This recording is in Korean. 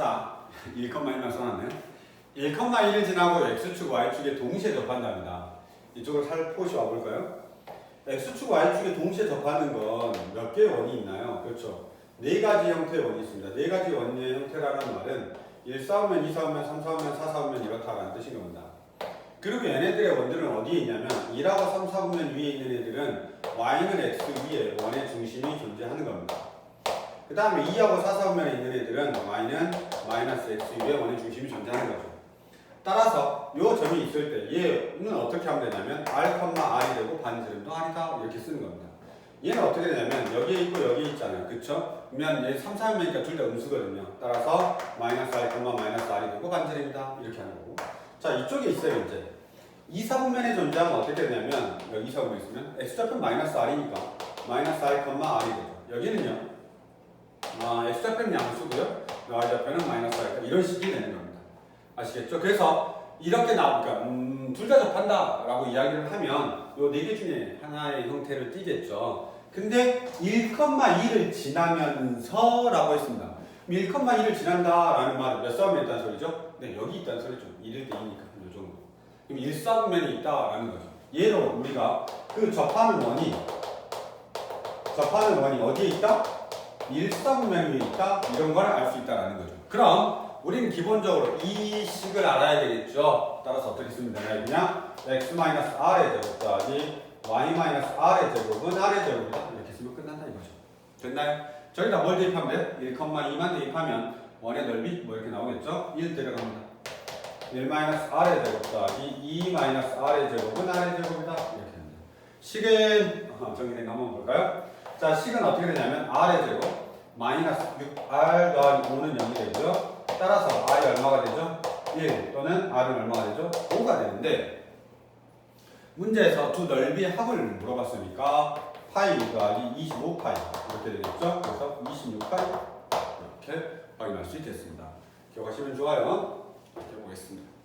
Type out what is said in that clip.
자, 1,1만 써놨네요. 1,1을 지나고 x축, y축에 동시에 접한답니다. 이쪽으로 살포시 와볼까요? x축, y축에 동시에 접하는 건 몇 개의 원이 있나요? 그렇죠. 네 가지 형태의 원이 있습니다. 네 가지 원의 형태라는 말은 1 싸우면 2 싸우면 3 싸우면 4 싸우면 이렇다라는 뜻인 겁니다. 그리고 얘네들의 원들은 어디에 있냐면 2하고 3 싸우면 위에 있는 애들은 y는 x 위에 원의 중심이 존재하는 겁니다. 그 다음에 2하고 4 싸우면 있는 애들은 y는 마이너스 x 위에 원의 중심이 존재하는 거죠. 따라서 요 점이 있을 때 얘는 어떻게 하면 되냐면 r, r이 되고 반지름도 r이다 이렇게 쓰는 겁니다. 얘는 어떻게 되냐면 여기에 있고 여기에 있잖아요. 그쵸? 그러면 얘 3, 4면이니까 둘 다 음수거든요. 따라서 마이너스 r, 마이너스 r이 되고 반지름이다 이렇게 하는 거고 자 이쪽에 있어요 이제 2, 4분면에 존재하면 어떻게 되냐면 여기 2, 4분면 있으면 x좌편 마이너스 r이니까 마이너스 r, r이 되죠. 여기는요 아, x좌표는 양수고요. y좌표는 마이너스 r 이런 식이 되는 겁니다. 아시겠죠? 그래서 이렇게 나오니까 음, 둘다 접한다 라고 이야기를 하면 요 네 개 중에 하나의 형태를 띠겠죠. 근데 1,2를 지나면서 라고 했습니다. 1,2를 지난다 라는 말은 몇 싸움에 있다는 소리죠? 네, 여기 있다는 소리죠. 1일 때 2니까 요 정도. 그럼 1싸움면이 있다라는 거죠. 얘로 우리가 그 접하는 원이 접하는 원이 어디에 있다? 일사분면이 있다 이런 걸 알 수 있다라는 거죠. 그럼 우리는 기본적으로 이 식을 알아야 되겠죠. 따라서 어떻게 쓰면 되나요? 그냥 x 마이너스 r의 제곱 더하기 y 마이너스 r의 제곱은 r의 제곱이다 이렇게 쓰면 끝난다 이거죠. 됐나요? 저기다 뭘 대입하면 돼요? 1,2만 대입하면 원의 넓이 뭐 이렇게 나오겠죠? 1 들어갑니다. 1 마이너스 r의 제곱 더하기 2 마이너스 r의 제곱은 r의 제곱이다 이렇게 됩니다. 식은 어, 정리된 거 한번 볼까요? 자, 식은 어떻게 되냐면 r의 제곱 마이너스 6r 더하기 5는 0이 되고요. 따라서 r이 얼마가 되죠? 1 또는 r은 얼마가 되죠? 5가 되는데 문제에서 두 넓이의 합을 물어봤으니까 파이 더하기 25파이 이렇게 되겠죠? 그래서 26파이 이렇게 확인할 수 있겠습니다. 기억하시면 좋아요. 이렇게 보겠습니다.